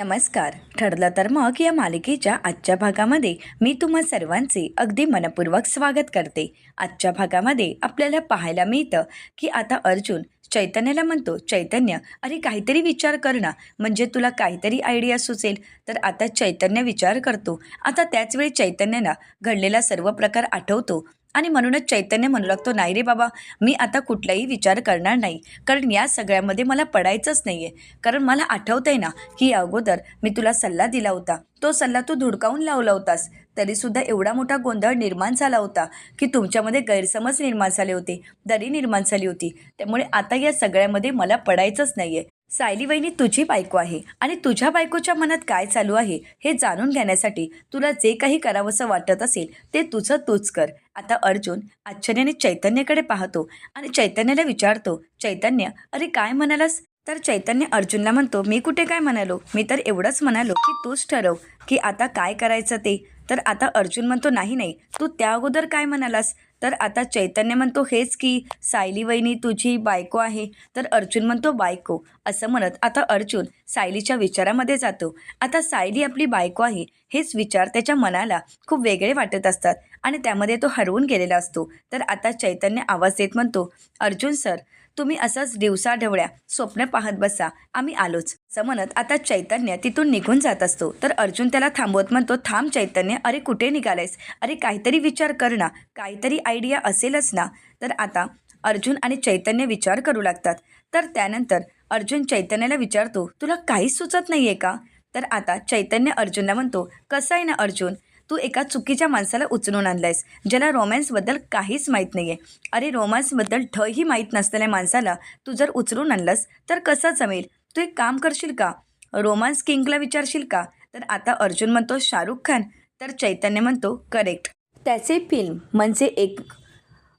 नमस्कार. ठरलं तर मग या मालिकेच्या आजच्या भागामध्ये मी तुम्हा सर्वांचे अगदी मनपूर्वक स्वागत करते. आजच्या भागामध्ये आपल्याला पाहायला मिळतं की आता अर्जुन चैतन्याला म्हणतो चैतन्य अरे काहीतरी विचार कर ना. म्हणजे तुला काहीतरी आयडिया सुचेल. तर आता चैतन्य विचार करतो. आता त्याचवेळी चैतन्याला घडलेला सर्व प्रकार आठवतो. आणि म्हणूनच चैतन्य म्हणू लागतो नाही रे बाबा मी आता कुठलाही विचार करणार नाही. कारण या सगळ्यामध्ये मला पडायचंच नाही आहे कारण मला आठवतं आहे ना की या अगोदर मी तुला सल्ला दिला होता. तो सल्ला तू धुडकावून लावला होतास. तरीसुद्धा एवढा मोठा गोंधळ निर्माण झाला होता की तुमच्यामध्ये गैरसमज निर्माण झाले होते दरी निर्माण झाली होती. त्यामुळे आता या सगळ्यामध्ये मला पडायचंच नाही आहे सायली वहिनी तुझी बायको आहे आणि तुझ्या बायकोच्या मनात काय चालू आहे हे जाणून घेण्यासाठी तुला जे काही करावंसं वाटत असेल ते तुझं तूच कर. आता अर्जुन आश्चर्याने चैतन्याकडे पाहतो आणि चैतन्याला विचारतो चैतन्य अरे काय म्हणालास? तर चैतन्य अर्जुनला म्हणतो मी कुठे काय म्हणालो? मी तर एवढंच म्हणालो की तूच ठरव की आता काय करायचं ते. तर आता अर्जुन म्हणतो नाही नाही तू त्या अगोदर काय म्हणालास? तर आता चैतन्य म्हणतो हेच की सायली वहिनी तुझी बायको आहे तर अर्जुन म्हणतो बायको असं म्हणत आता अर्जुन सायलीच्या विचारामध्ये जातो. आता सायली आपली बायको आहे हेच विचार त्याच्या मनाला खूप वेगळे वाटत असतात आणि त्यामध्ये तो हरवून गेलेला असतो. तर आता चैतन्य आवाज देत म्हणतो अर्जुन सर तुम्ही असंच दिवसा ढवळ्या स्वप्न पाहत बसा. आम्ही आलोच. असं म्हणत आता चैतन्य तिथून निघून जात असतो. तर अर्जुन त्याला थांबवत म्हणतो थांब चैतन्य अरे कुठे निघालायस? अरे काहीतरी विचार कर ना. काहीतरी आयडिया असेलच ना. तर आता अर्जुन आणि चैतन्य विचार करू लागतात. तर त्यानंतर अर्जुन चैतन्याला विचारतो तुला काहीच सुचत नाही आहे का? तर आता चैतन्य अर्जुनला म्हणतो कसं आहे ना अर्जुन? तू एका चुकीच्या माणसाला उचलून आणलायस ज्याला रोमॅन्सबद्दल काहीच माहीत नाही आहे अरे रोमॅन्सबद्दल ठही माहीत नसलेल्या माणसाला तू जर उचलून आणलंस तर कसं जमेल? तू एक काम करशील का? रोमांस किंगला विचारशील का? तर आता अर्जुन म्हणतो शाहरुख खान. तर चैतन्य म्हणतो करेक्ट त्याचे फिल्म म्हणजे एक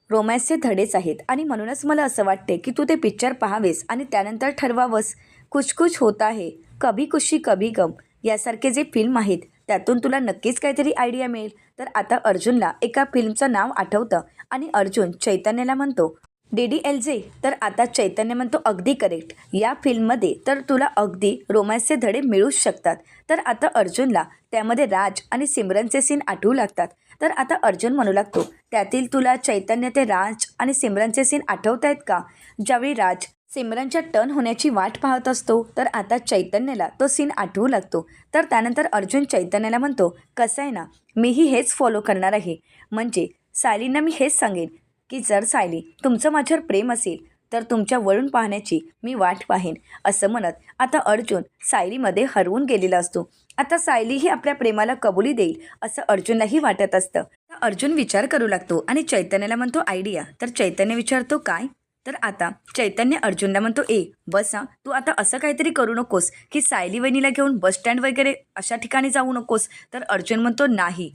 रोमॅन्सचे धडेच आहेत. आणि म्हणूनच मला असं वाटते की तू ते पिक्चर पाहावेस आणि त्यानंतर ठरवावंस. कुछ कुछ होता है कभी खुशी कभी गम यासारखे जे फिल्म आहेत त्यातून तुला नक्कीच काहीतरी आयडिया मिळेल. तर आता अर्जुनला एका फिल्मचं नाव आठवतं आणि अर्जुन चैतन्याला म्हणतो डी डी एल जे तर आता चैतन्य म्हणतो अगदी करेक्ट या फिल्ममध्ये तर तुला अगदी रोमॅन्सचे धडे मिळूच शकतात. तर आता अर्जुनला त्यामध्ये राज आणि सिमरनचे सीन आठवू लागतात. तर आता अर्जुन म्हणू लागतो त्यातील तुला चैतन्य ते राज आणि सिमरनचे सीन आठवत आहेत का? ज्यावेळी राज सिमरनच्या टर्न होण्याची वाट पाहत असतो तर आता चैतन्याला तो सीन आठवू लागतो. तर त्यानंतर अर्जुन चैतन्याला म्हणतो कसं आहे ना मीही हेच फॉलो करणार आहे. म्हणजे सायलींना मी हेच सांगेन की जर सायली तुमचं माझ्यावर प्रेम असेल तर तुमच्या वळून पाहण्याची मी वाट पाहेन असं म्हणत आता अर्जुन सायलीमध्ये हरवून गेलेला असतो. आता सायलीही आपल्या प्रेमाला कबुली देईल असं अर्जुनलाही वाटत असतं. अर्जुन विचार करू लागतो आणि चैतन्याला म्हणतो आयडिया तर चैतन्य विचारतो काय? तर आता चैतन्य अर्जुनला म्हणतो ए बस हा तू आता असं काहीतरी करू नकोस की सायली वहिनीला घेऊन बसस्टँड वगैरे अशा ठिकाणी जाऊ नकोस. तर अर्जुन म्हणतो नाही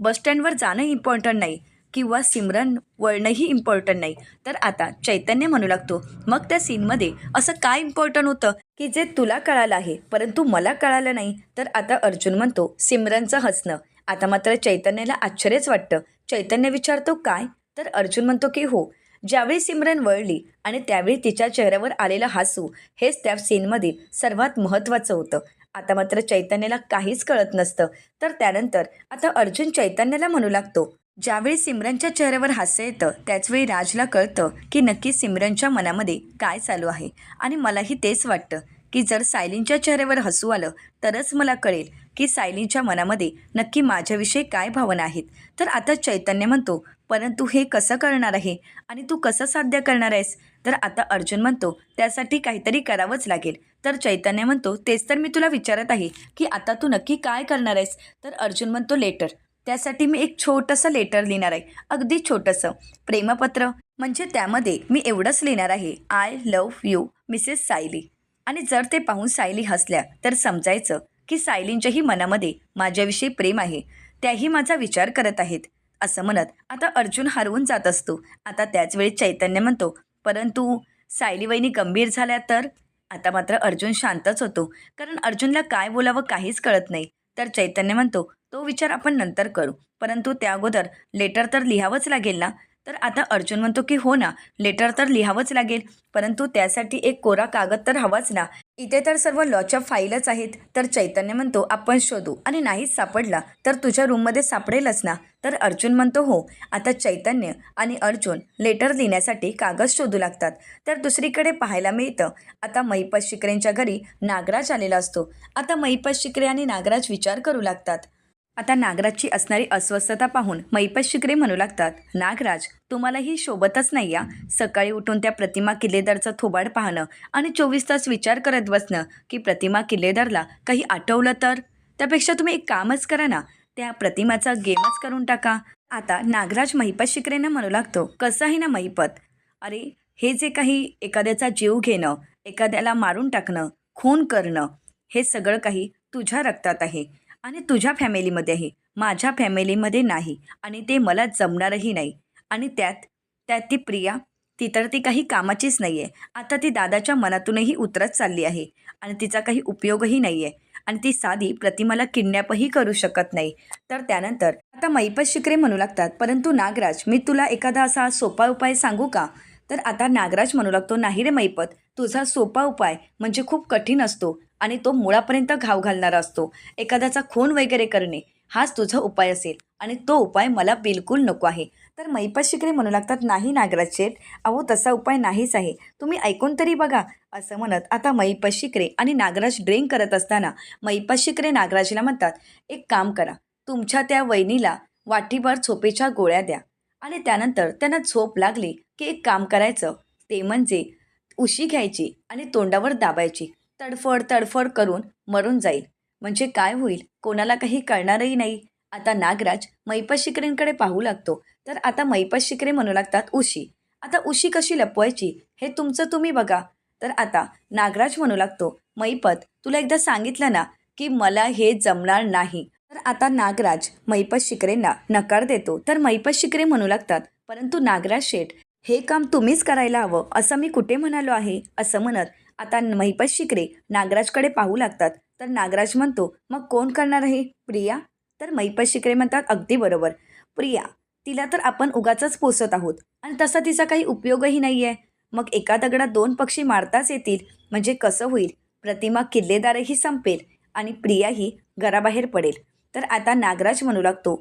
बसस्टँडवर जाणं इम्पॉर्टंट नाही किंवा सिमरन वळणंही इम्पॉर्टंट नाही. तर आता चैतन्य म्हणू लागतो. मग त्या सीनमध्ये असं काय इम्पॉर्टंट होतं? की जे तुला कळालं आहे परंतु मला कळालं नाही तर आता अर्जुन म्हणतो सिमरनचं हसणं. आता मात्र चैतन्याला आश्चर्यच वाटतं. चैतन्य विचारतो काय? तर अर्जुन म्हणतो की हो ज्यावेळी सिमरन वळली आणि त्यावेळी तिच्या चेहऱ्यावर आलेलं हसू हेच त्या सीनमधील सर्वात महत्त्वाचं होतं. आता मात्र चैतन्याला काहीच कळत नसतं. तर त्यानंतर आता अर्जुन चैतन्याला म्हणू लागतो ज्यावेळी सिमरनच्या चेहऱ्यावर हास्य येतं त्याचवेळी राजला कळतं की नक्की सिमरनच्या मनामध्ये काय चालू आहे. आणि मलाही तेच वाटतं की जर सायलींच्या चेहऱ्यावर हसू आलं तरच मला कळेल की सायलींच्या मनामध्ये नक्की माझ्याविषयी काय भावना आहेत. तर आता चैतन्य म्हणतो परंतु हे कसं करणार आहे? आणि तू कसं साध्य करणार आहेस? तर आता अर्जुन म्हणतो त्यासाठी काहीतरी करावंच लागेल. तर चैतन्य म्हणतो तेच तर मी तुला विचारत आहे की आता तू नक्की काय करणार आहेस? तर अर्जुन म्हणतो लेटर. त्यासाठी मी एक छोटंसं लेटर लिहिणार आहे. अगदी छोटंसं. प्रेमपत्र. म्हणजे त्यामध्ये मी एवढंच लिहिणार आहे. I love you Mrs Sayali आणि जर ते पाहून सायली हसल्या तर समजायचं की सायलींच्याही मनामध्ये माझ्याविषयी प्रेम आहे. त्याही माझा विचार करत आहेत. असं म्हणत आता अर्जुन हरवून जात असतो. आता त्याच वेळी चैतन्य म्हणतो परंतु सायली वहिनी गंभीर झाल्या तर? आता मात्र अर्जुन शांतच होतो. कारण अर्जुनला काय बोलावं काहीच कळत नाही. तर चैतन्य म्हणतो तो विचार आपण नंतर करू. परंतु त्या अगोदर लेटर तर लिहावंच लागेल ना? तर आता अर्जुन म्हणतो की हो ना लेटर तर लिहावंच लागेल. परंतु त्यासाठी एक कोरा कागद तर हवाच ना. इथे तर सर्व लॉच्या फाईलच आहेत. तर चैतन्य म्हणतो आपण शोधू. आणि नाहीच सापडला तर तुझ्या रूममध्ये सापडेलच ना. तर अर्जुन म्हणतो हो. आता चैतन्य आणि अर्जुन लेटर लिहिण्यासाठी कागद शोधू लागतात. तर दुसरीकडे पाहायला मिळतं आता महिपत शिकरेंच्या घरी नागराज आलेला असतो. आता महिपत शिकरे आणि नागराज विचार करू लागतात. आता नागराजची असणारी अस्वस्थता पाहून मैपत शिकरे म्हणू लागतात नागराज तुम्हाला ही शोभतच नाही या सकाळी उठून त्या प्रतिमा किल्लेदारचं थोबाड पाहणं आणि चोवीस तास विचार करत बसणं की प्रतिमा किल्लेदारला काही आठवलं तर? त्यापेक्षा तुम्ही एक कामच करा ना. त्या प्रतिमाचा गेमच करून टाका. आता नागराज महिपत शिकरेंना म्हणू लागतो कसं आहे ना महिपत अरे हे जे काही एखाद्याचा जीव घेणं एखाद्याला मारून टाकणं खून करणं हे सगळं काही तुझ्या रक्तात आहे. आणि तुझ्या फॅमिलीमध्ये आहे माझ्या फॅमिलीमध्ये नाही आणि ते मला जमणारही नाही. आणि त्यात त्यात ती प्रिया ती तर ती काही कामाचीच नाही आहे आता ती दादाच्या मनातूनही उतरत चालली आहे आणि तिचा काही उपयोगही नाही आहे आणि ती साधी प्रतिमाला किडनॅपही करू शकत नाही. तर त्यानंतर आता मैपत शिकरे म्हणू लागतात परंतु नागराज मी तुला एखादा असा सोपा उपाय सांगू का? तर आता नागराज म्हणू लागतो नाही रे मैपत तुझा सोपा उपाय म्हणजे खूप कठीण असतो. आणि तो मुळापर्यंत घाव घालणारा असतो. एखाद्याचा खून वगैरे करणे हाच तुझा उपाय असेल. आणि तो उपाय मला बिलकुल नको आहे. तर मैपत शिकरे म्हणू लागतात नाही नागराज शेठ अहो तसा उपाय नाहीच आहे. तुम्ही ऐकून तरी बघा. असं म्हणत आता मैपत शिकरे आणि नागराज ड्रिंक करत असताना मैपत शिकरे नागराजला म्हणतात एक काम करा तुमच्या त्या वहिनीला वाटीभर झोपेच्या गोळ्या द्या. आणि त्यानंतर त्यांना झोप लागली की एक काम करायचं ते म्हणजे उशी घ्यायची आणि तोंडावर दाबायची. तडफड तडफड करून मरून जाईल. म्हणजे काय होईल? कोणाला काही कळणारही नाही. आता नागराज मैपत शिकरेंकडे पाहू लागतो. तर आता मैपत शिकरे म्हणू लागतात उशी. आता उशी कशी लपवायची? हे तुमचं तुम्ही बघा. तर आता नागराज म्हणू लागतो मैपत तुला एकदा सांगितलं ना की मला हे जमणार नाही. तर आता नागराज मैपत शिकरेंना नकार देतो. तर मैपत शिकरे म्हणू लागतात परंतु नागराज शेठ हे काम तुम्हीच करायला हवं. असं मी कुठे म्हणालो आहे? असं म्हणत आता महिपत शिकरे नागराजकडे पाहू लागतात. तर नागराज म्हणतो मग कोण करणार आहे प्रिया? तर महिपत शिकरे म्हणतात अगदी बरोबर. प्रिया तिला तर आपण उगाच पोसत आहोत आणि तसा तिचा काही उपयोगही नाही आहे मग एका दगडात दोन पक्षी मारताच येतील म्हणजे कसं होईल? प्रतिमा किल्लेदारही संपेल आणि प्रियाही घराबाहेर पडेल. तर आता नागराज म्हणू लागतो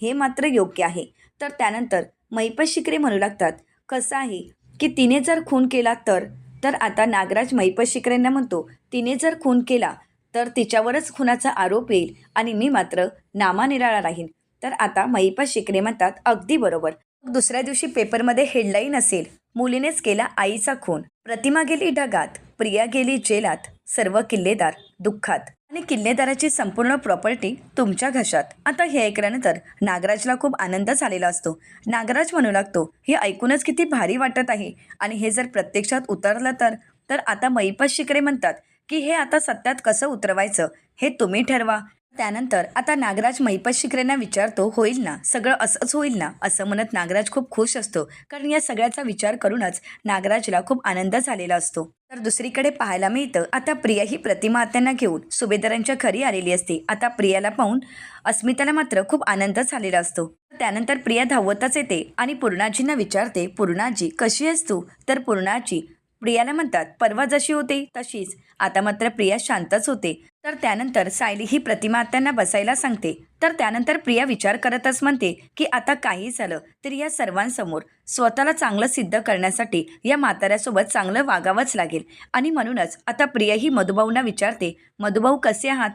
हे मात्र योग्य आहे. तर त्यानंतर मैपत शिकरे म्हणू लागतात कसं आहे की तिने जर खून केला तर तर आता नागराज महिपत शिकरेंना म्हणतो तिने जर खून केला तर तिच्यावरच खुनाचा आरोप येईल आणि मी मात्र नामानिराळा राहीन. तर आता महिपा शिकरे म्हणतात अगदी बरोबर. दुसऱ्या दिवशी पेपरमध्ये हेडलाईन असेल. मुलीनेच केला आईचा खून. प्रतिमा गेली ढगात. प्रिया गेली जेलात. सर्व किल्लेदार दुःखात. आणि किल्लेदाराची संपूर्ण प्रॉपर्टी तुमच्या घशात. आता हे ऐकल्यानंतर नागराजला खूप आनंद झालेला असतो. नागराज म्हणू लागतो हे ऐकूनच किती भारी वाटत आहे. आणि हे जर प्रत्यक्षात उतरलं तर तर आता महिपत शिकरे म्हणतात की हे आता सत्यात कसं उतरवायचं? हे तुम्ही ठरवा. त्यानंतर आता नागराज महिपत शिकरेंना विचारतो होईल ना? सगळं असंच होईल ना? असं म्हणत नागराज खूप खुश असतो. कारण या सगळ्याचा विचार करूनच नागराजला खूप आनंद झालेला असतो. तर दुसरीकडे पाहायला मिळतं आता प्रिया ही प्रतिमा आत्यांना घेऊन सुभेदारांच्या घरी आलेली असते. आता प्रियाला पाहून अस्मिताला मात्र खूप आनंद झालेला असतो. त्यानंतर प्रिया धावतच येते आणि पूर्णाजींना विचारते पूर्णाजी कशी आहेस तू? तर पूर्णाजी प्रियाला म्हणतात परवा जशी होते तशीच. आता मात्र प्रिया शांतच होते. तर त्यानंतर सायली ही प्रतिमा आत्यांना बसायला सांगते. तर त्यानंतर प्रिया विचार करतच म्हणते की आता काही झालं तरी या सर्वांसमोर स्वतःला चांगलं सिद्ध करण्यासाठी या म्हाताऱ्यासोबत चांगलं वागावंच लागेल. आणि म्हणूनच आता प्रिया ही मधुभाऊंना विचारते मधुभाऊ कसे आहात?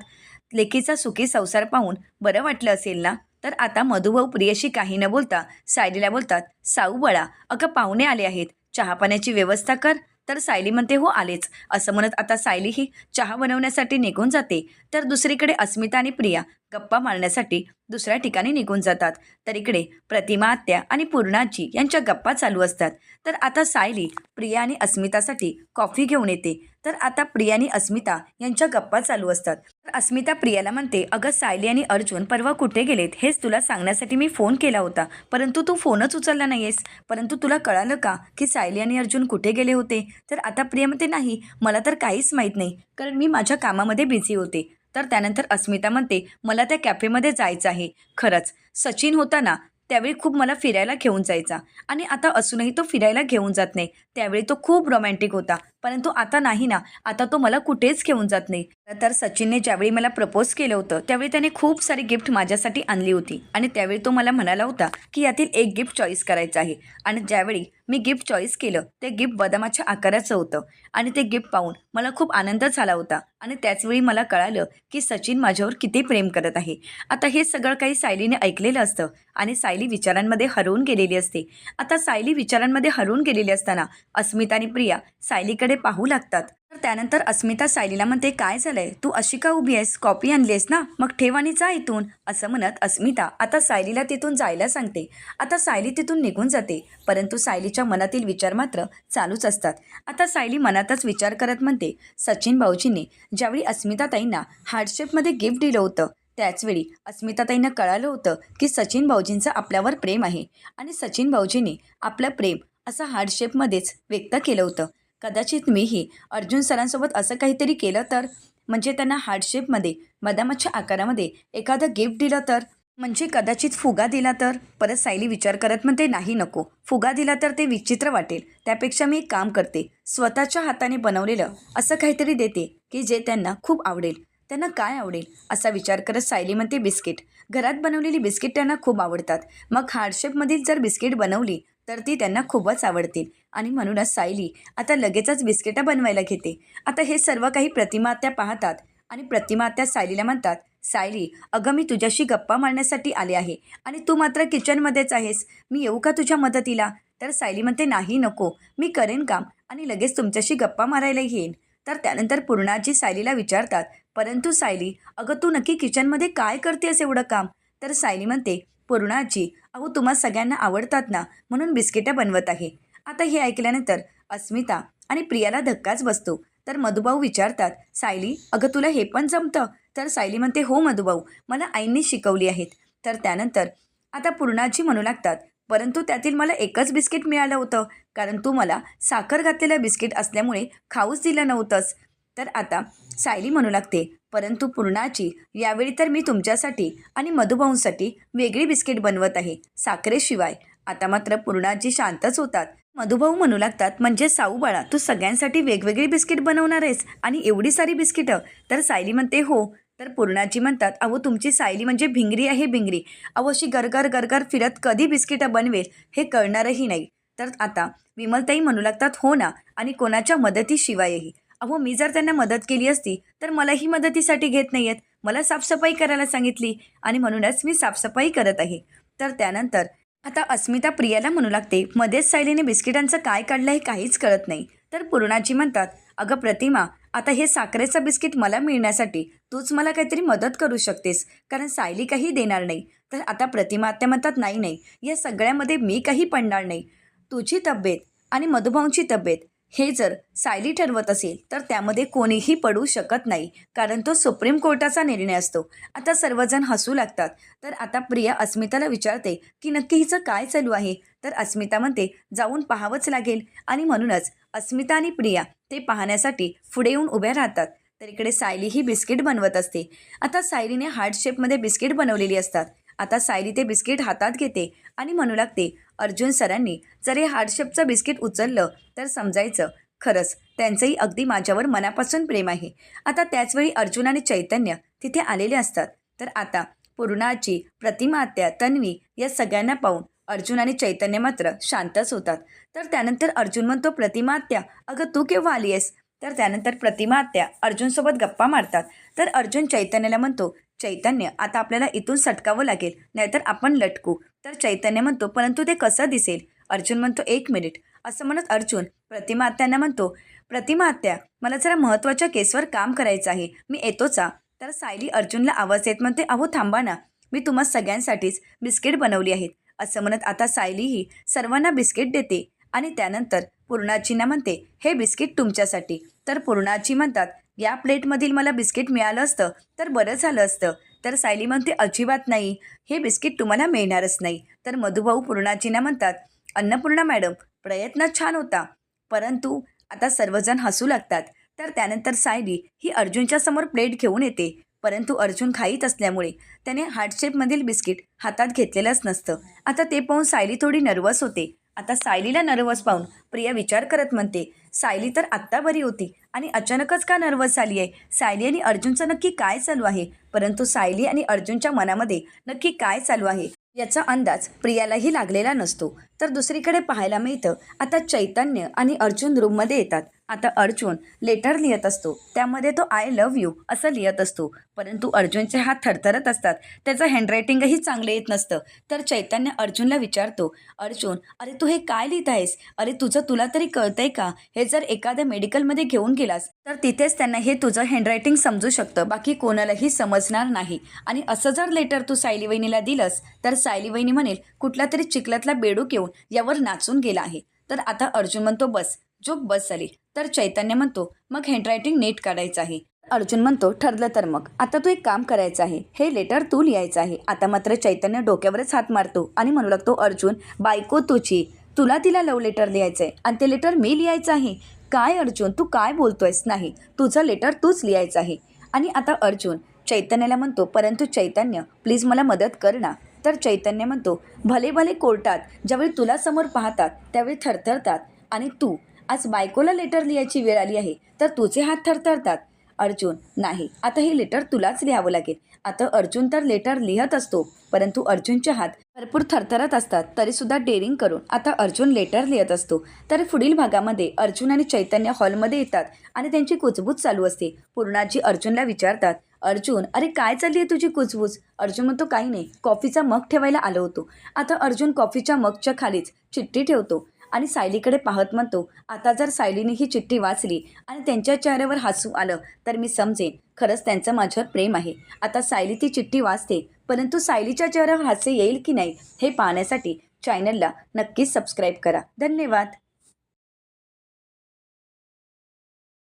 लेकीचा सुखी संसार पाहून बरं वाटलं असेल ना? तर आता मधुभाऊ प्रियशी काही न बोलता सायलीला बोलतात साऊ बळा अगं पाहुणे आले आहेत. चहा पाण्याची व्यवस्था कर तर सायली म्हणते हो आलेच. असं म्हणत आता सायली ही चहा बनवण्यासाठी निघून जाते. तर दुसरीकडे अस्मिता आणि प्रिया गप्पा मारण्यासाठी दुसऱ्या ठिकाणी निघून जातात. तर इकडे प्रतिमा आत्या आणि पूर्णाजी यांच्या गप्पा चालू असतात. तर आता सायली प्रिया आणि अस्मितासाठी कॉफी घेऊन येते. तर आता प्रिया आणि अस्मिता यांच्या गप्पा चालू असतात. अस्मिता प्रियाला म्हणते अगं सायली आणि अर्जुन परवा कुठे गेलेत? हेच तुला सांगण्यासाठी मी फोन केला होता. परंतु तू फोनच उचलला नाहीयेस. परंतु तुला कळालं का की सायली आणि अर्जुन कुठे गेले होते? तर आता प्रिया म्हणते नाही मला तर काहीच माहीत नाही कारण मी माझ्या कामामध्ये बिझी होते. तर त्यानंतर अस्मिता म्हणते मला त्या कॅफेमध्ये जायचं आहे. खरंच सचिन होता ना त्यावेळी खूप मला फिरायला घेऊन जायचा. आणि आता असूनही तो फिरायला घेऊन जात नाही. त्यावेळी तो खूप रोमॅन्टिक होता. परंतु आता नाही ना. आता तो मला कुठेच घेऊन जात नाही. तर सचिनने ज्यावेळी मला प्रपोज केलं होतं त्यावेळी त्याने खूप सारी गिफ्ट माझ्यासाठी आणली होती. आणि त्यावेळी तो मला म्हणाला होता की यातील एक गिफ्ट चॉईस करायचं आहे. आणि ज्यावेळी मी गिफ्ट चॉईस केलं ते गिफ्ट बदामाच्या आकाराचं होतं. आणि ते गिफ्ट पाहून मला खूप आनंद झाला होता. आणि त्याचवेळी मला कळालं की सचिन माझ्यावर किती प्रेम करत आहे. आता हे सगळं काही सायलीने ऐकलेलं असतं. आणि सायली विचारांमध्ये हरवून गेलेली असते. आता सायली विचारांमध्ये हरवून गेलेली असताना अस्मिता आणि प्रिया सायलीकडे पाहू लागतात. तर त्यानंतर अस्मिता सायलीला म्हणते काय झालंय? तू अशी का उभी आहेस कॉपी आणली आहेस ना? मग ठेव आणि जा इथून. असं म्हणत अस्मिता आता सायलीला तिथून जायला सांगते. आता सायली तिथून निघून जाते परंतु सायलीच्या मनातील विचार मात्र चालूच असतात. आता सायली मनातच विचार करत म्हणते सचिन भाऊजींनी ज्यावेळी अस्मिताताईंना हार्डशेपमध्ये गिफ्ट दिलं होतं त्याचवेळी अस्मिताताईंना कळालं होतं की सचिन भाऊजींचं आपल्यावर प्रेम आहे आणि सचिन भाऊजींनी आपलं प्रेम असं हार्डशेपमध्येच व्यक्त केलं होतं. कदाचित मीही अर्जुन सरांसोबत असं काहीतरी केलं तर? म्हणजे त्यांना हार्डशेपमध्ये बदामाच्या आकारामध्ये एखादं गिफ्ट दिलं तर? म्हणजे कदाचित फुगा दिला तर? परत सायली विचार करत म्हणते नाही नको. फुगा दिला तर ते विचित्र वाटेल. त्यापेक्षा मी एक काम करते. स्वतःच्या हाताने बनवलेलं असं काहीतरी देते की जे त्यांना खूप आवडेल. त्यांना काय आवडेल? असा विचार करत सायली म्हणते बिस्किट. घरात बनवलेली बिस्किट त्यांना खूप आवडतात. मग हार्डशेपमधील जर बिस्किट बनवली तर ती त्यांना खूपच आवडतील आणि म्हणूनच सायली आता लगेचच बिस्किटं बनवायला घेते. आता हे सर्व काही प्रतिमात्या पाहतात. आणि प्रतिमात्या सायलीला म्हणतात सायली अगं मी तुझ्याशी गप्पा मारण्यासाठी आले आहे. आणि तू मात्र किचनमध्येच आहेस. मी येऊ का तुझ्या मदतीला? तर सायली म्हणते नाही नको. मी करेन काम आणि लगेच तुमच्याशी गप्पा मारायला येईन. तर त्यानंतर पूर्णाजी सायलीला विचारतात परंतु सायली अगं तू नक्की किचनमध्ये काय करतेस एवढं काम? तर सायली म्हणते पूर्णाजी अहो तुम्हा सगळ्यांना आवडतात ना म्हणून बिस्किटं बनवत आहे. आता हे ऐकल्यानंतर अस्मिता आणि प्रियाला धक्काच बसतो. तर मधुभाऊ विचारतात सायली अगं तुला हे पण जमतं? तर सायली म्हणते हो मधुभाऊ मला आईंनी शिकवली आहेत. तर त्यानंतर आता पूर्णाजी म्हणू लागतात परंतु त्यातील मला एकच बिस्किट मिळालं होतं कारण तू मला साखर घातलेलं बिस्किट असल्यामुळे खाऊच दिलं नव्हतंच तर आता सायली म्हणू लागते परंतु पूर्णाची यावेळी तर मी तुमच्यासाठी आणि मधुभाऊंसाठी वेगळी बिस्किट बनवत आहे साखरेशिवाय. आता मात्र पूर्णाजी शांतच होतात. मधुभाऊ म्हणू लागतात म्हणजे साऊ बाळा तू सगळ्यांसाठी वेगवेगळी बिस्किट बनवणार आहेस आणि एवढी सारी बिस्किटं? तर सायली म्हणते हो. तर पूर्णाजी म्हणतात अहो तुमची सायली म्हणजे भिंगरी आहे भिंगरी. अहो अशी गरगर गरगर फिरत कधी बिस्किटं बनवेल हे कळणारही नाही. तर आता विमलताई म्हणू लागतात हो ना आणि कोणाच्या मदतीशिवायही. अहो मी जर त्यांना मदत केली असती तर मलाही मदतीसाठी घेत नाही आहेत मला साफसफाई करायला सांगितली आणि म्हणूनच मी साफसफाई करत आहे. तर त्यानंतर आता अस्मिता प्रियाला म्हणू लागते मध्येच सायलीने बिस्किटांचं काय काढलं हे काहीच कळत नाही. तर पूर्णाजी म्हणतात अगं प्रतिमा आता हे साखरेचं बिस्किट मला मिळण्यासाठी तूच मला काहीतरी मदत करू शकतेस कारण सायली काही देणार नाही. तर आता प्रतिमा आत्या म्हणतात नाही नाही या सगळ्यामध्ये मी काही पडणार नाही. तुझी तब्येत आणि मधुभाऊंची तब्येत हे जर सायली ठरवत असेल तर त्यामध्ये कोणीही पडू शकत नाही कारण तो सुप्रीम कोर्टाचा निर्णय असतो. आता सर्वजण हसू लागतात. तर आता प्रिया अस्मिताला विचारते की नक्की हिचं काय चालू आहे? तर अस्मिता म्हणते जाऊन पाहावंच लागेल. आणि म्हणूनच अस्मिता आणि प्रिया ते पाहण्यासाठी पुढे येऊन उभ्या राहतात. तर इकडे सायली ही बिस्किट बनवत असते. आता सायलीने हार्ट शेपमध्ये बिस्किट बनवलेली असतात. आता सायली ते बिस्किट हातात घेते आणि म्हणू लागते अर्जुन सरांनी जर हे हार्डशेपचं बिस्किट उचललं तर समजायचं. खरंच त्यांचंही अगदी माझ्यावर मनापासून प्रेम आहे. आता त्याचवेळी अर्जुन आणि चैतन्य तिथे आलेले असतात. तर आता पूर्णाची प्रतिमात्या तन्वी या सगळ्यांना पाहून अर्जुन आणि चैतन्य मात्र शांतच होतात. तर त्यानंतर अर्जुन म्हणतो प्रतिमात्या अगं तू केव्हा आली आहेस? तर त्यानंतर प्रतिमा आत्या अर्जुनसोबत गप्पा मारतात. तर अर्जुन चैतन्याला म्हणतो चैतन्य आता आपल्याला इथून सटकावं लागेल नाहीतर आपण लटकू. तर चैतन्य म्हणतो परंतु ते कसं दिसेल? अर्जुन म्हणतो एक मिनिट. असं म्हणत अर्जुन प्रतिमा आत्यांना म्हणतो प्रतिमा आत्या मला जरा महत्त्वाच्या केसवर काम करायचं आहे. मी येतोचा तर सायली अर्जुनला आवाज येत म्हणते अहो थांबा ना. मी तुम्हा सगळ्यांसाठीच बिस्किट बनवली आहेत. असं म्हणत आता सायलीही सर्वांना बिस्किट देते. आणि त्यानंतर पूर्णाचीना म्हणते हे बिस्किट तुमच्यासाठी. तर पूर्णाची म्हणतात या प्लेटमधील मला बिस्किट मिळालं असतं तर बरं झालं असतं. तर सायली म्हणते अजिबात नाही. हे बिस्किट तुम्हाला मिळणारच नाही. तर मधुभाऊ पूर्णाचीना म्हणतात अन्नपूर्णा मॅडम प्रयत्न छान होता. परंतु आता सर्वजण हसू लागतात. तर त्यानंतर सायली ही अर्जुनच्या समोर प्लेट घेऊन येते. परंतु अर्जुन खाईत असल्यामुळे त्याने हार्टशेपमधील बिस्किट हातात घेतलेलंच नसतं. आता ते पाहून सायली थोडी नर्वस होते. आता सायलीला नर्वस पाहून प्रिया विचार करत म्हणते सायली तर आत्ता बरी होती आणि अचानकच का नर्वस झाली आहे? सायली आणि अर्जुनचं नक्की काय चालू आहे? परंतु सायली आणि अर्जुनच्या मनामध्ये नक्की काय चालू आहे? याचा अंदाज प्रियालाही लागलेला नसतो. तर दुसरीकडे पाहायला मिळतं आता चैतन्य आणि अर्जुन रूममध्ये येतात. आता अर्जुन लेटर लिहित असतो. त्यामध्ये तो आय लव्ह यू असं लिहित असतो. परंतु अर्जुनचे हात थरथरत असतात. त्याचं हँडरायटिंगही चांगलं येत नसतं. तर चैतन्य अर्जुनला विचारतो अर्जुन अरे तू हे काय लिहित आहेस? अरे तुझं तुला तरी कळतंय का? हे जर एखाद्या मेडिकलमध्ये घेऊन गेलास तर तिथेच त्यांना हे तुझं हँडरायटिंग समजू शकतं. बाकी कोणालाही समजणार नाही. आणि असं जर लेटर तू सायली वहिनीला दिलंस तर सायली वहिनी म्हणेल कुठला तरी चिखलातला बेडूक येऊन यावर नाचून गेला आहे. तर आता अर्जुन म्हणतो बस. जोक बस झाली तर चैतन्य म्हणतो मग हँडरायटिंग नीट काढायचं आहे. अर्जुन म्हणतो ठरलं तर मग. आता तू एक काम करायचं आहे. हे लेटर तू लिहायचं आहे. आता मात्र चैतन्य डोक्यावरच हात मारतो आणि म्हणू लागतो अर्जुन बायको तुझी. तुला तिला लव लेटर लिहायचं आहे आणि ते लेटर मी लिहायचं आहे. काय अर्जुन? तू काय बोलतोयस? नाही. तुझं लेटर तूच लिहायचं आहे. आणि आता अर्जुन चैतन्याला म्हणतो परंतु चैतन्य प्लीज मला मदत कर ना. तर चैतन्य म्हणतो भले भले कोर्टात ज्यावेळी तुला समोर पाहतात त्यावेळी थरथरतात आणि तू आज बायकोला लेटर लिहायची वेळ आली आहे तर तुझे हात थरथरतात. अर्जुन नाही आता हे लेटर तुलाच लिहावं लागेल. आता अर्जुन तर लेटर लिहत असतो परंतु अर्जुनचे हात भरपूर थरथरत असतात तरीसुद्धा डेअरिंग करून. आता अर्जुन लेटर लिहत असतो तर पुढील भागामध्ये अर्जुन आणि चैतन्य हॉलमध्ये येतात आणि त्यांची कुजबूज चालू असते. पूर्णाजी अर्जुनला विचारतात अर्जुन अरे काय चालली आहे तुझी कुजबूज? अर्जुन म्हणतो काही नाही कॉफीचा मग ठेवायला आलो होतो. आता अर्जुन कॉफीच्या मगच्या खालीच चिठ्ठी ठेवतो. आणि सायलीकडे पाहत म्हणतो आता जर सायलीने ही चिठ्ठी वाचली आणि त्यांच्या चेहऱ्यावर हसू आलं तर मी समजेन. खरंच त्यांचं माझ्यावर प्रेम आहे. आता सायली ती चिठ्ठी वाचते परंतु सायलीच्या चेहऱ्यावर हास्य येईल की नाही हे पाहण्यासाठी चॅनलला नक्कीच सबस्क्राईब करा. धन्यवाद.